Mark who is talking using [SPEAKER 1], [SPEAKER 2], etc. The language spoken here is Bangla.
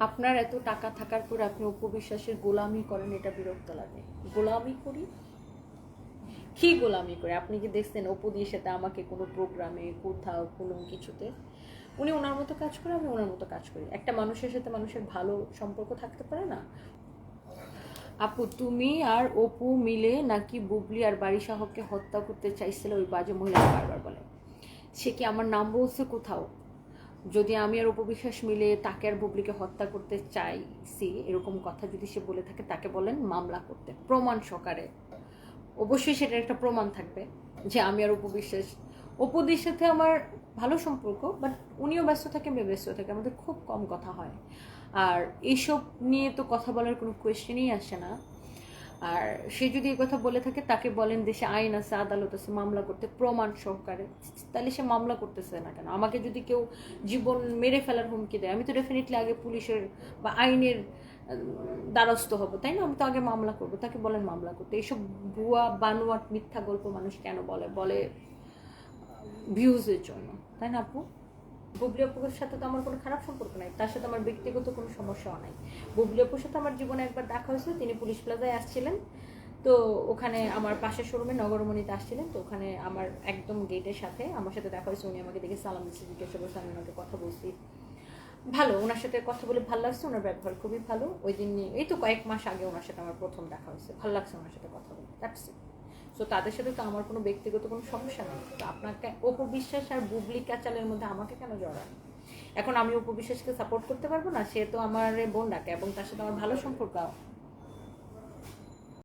[SPEAKER 1] আপনার এত টাকা থাকার পর আপনি উপবিশ্বাসের গোলামি করেন, এটা বিরক্ত লাগে। গোলামি করি? কি গোলামি করে? আপনি কি দেখছেন অপুদির সাথে আমাকে কোনো প্রোগ্রামে, কোথাও, কোনো কিছুতে? উনি ওনার মতো কাজ করে, আমি ওনার মতো কাজ করি। একটা মানুষের সাথে মানুষের ভালো সম্পর্ক থাকতে পারে না? আপু, তুমি আর অপু মিলে নাকি বুবলি আর বাড়ি সাহকে হত্যা করতে চাইছিল ওই বাজে মহিলা বারবার বলে? সে কি আমার নাম বলছে কোথাও? যদি আমি আর উপবিশ্বাস মিলে তাকে আর বুবলিকে হত্যা করতে চাইছি, এরকম কথা যদি সে বলে থাকে, তাকে বলেন মামলা করতে। প্রমাণ সহকারে। অবশ্যই সেটার একটা প্রমাণ থাকবে যে আমি আর উপবিশ্বাস অপুদির সাথে আমার ভালো সম্পর্ক বাট উনিও ব্যস্ত থাকে আমি ব্যস্ত থাকে, আমাদের খুব কম কথা হয়। আর এইসব নিয়ে তো কথা বলার কোনো কোয়েশ্চেনই আসে না। আর সে যদি এই কথা বলে থাকে, তাকে বলেন দেশে আইন আছে, আদালত আছে, মামলা করতে, প্রমাণ সহকারে। তাহলে সে মামলা করতেছে না কেন? আমাকে যদি কেউ জীবন মেরে ফেলার হুমকি দেয়, আমি তো ডেফিনেটলি আগে পুলিশের বা আইনের দ্বারস্থ হব, তাই না? আমি তো আগে মামলা করব, তাকে বলেন মামলা করতে। এইসব ভুয়া, বানোয়াট, মিথ্যা গল্প মানুষ কেন বলে? বলে ভিউজের জন্য, তাই না আপু? বুবলি আপুর সাথে তো আমার কোনো খারাপ সম্পর্ক নাই, তার সাথে আমার ব্যক্তিগত কোনো সমস্যাও নাই। বুবলি আপুর সাথে আমার জীবনে একবার দেখা হয়েছিল, তিনি পুলিশ প্লাজায় আসছিলেন। তো ওখানে আমার পাশের শোরুমে নগরমণিতে আসছিলেন, তো ওখানে আমার একদম গেটের সাথে আমার সাথে দেখা হয়েছে, উনি আমাকে দেখে সালাম দিচ্ছে জিজ্ঞাসা করছে আমি ওনাকে কথা বলছি। ভালো, ওনার সাথে কথা বলে ভালো লাগছে, ওনার ব্যবহার খুবই ভালো। ওই দিন এই তো কয়েক মাস আগে ওনার সাথে আমার প্রথম দেখা হয়েছে, ভালো লাগছে ওনার সাথে কথা বলে দ্যাটস ইট সো তাদের সাথে তো আমার কোনো ব্যক্তিগত কোনো সমস্যা নেই। তো আপনাকে অপবিশ্বাস আর বুবলি ক্যাচালের মধ্যে আমাকে কেন জড়ান এখন আমি অপবিশ্বাসকে সাপোর্ট করতে পারব না? সে তো আমার বোন ডাকে এবং তার সাথে আমার ভালো সম্পর্ক।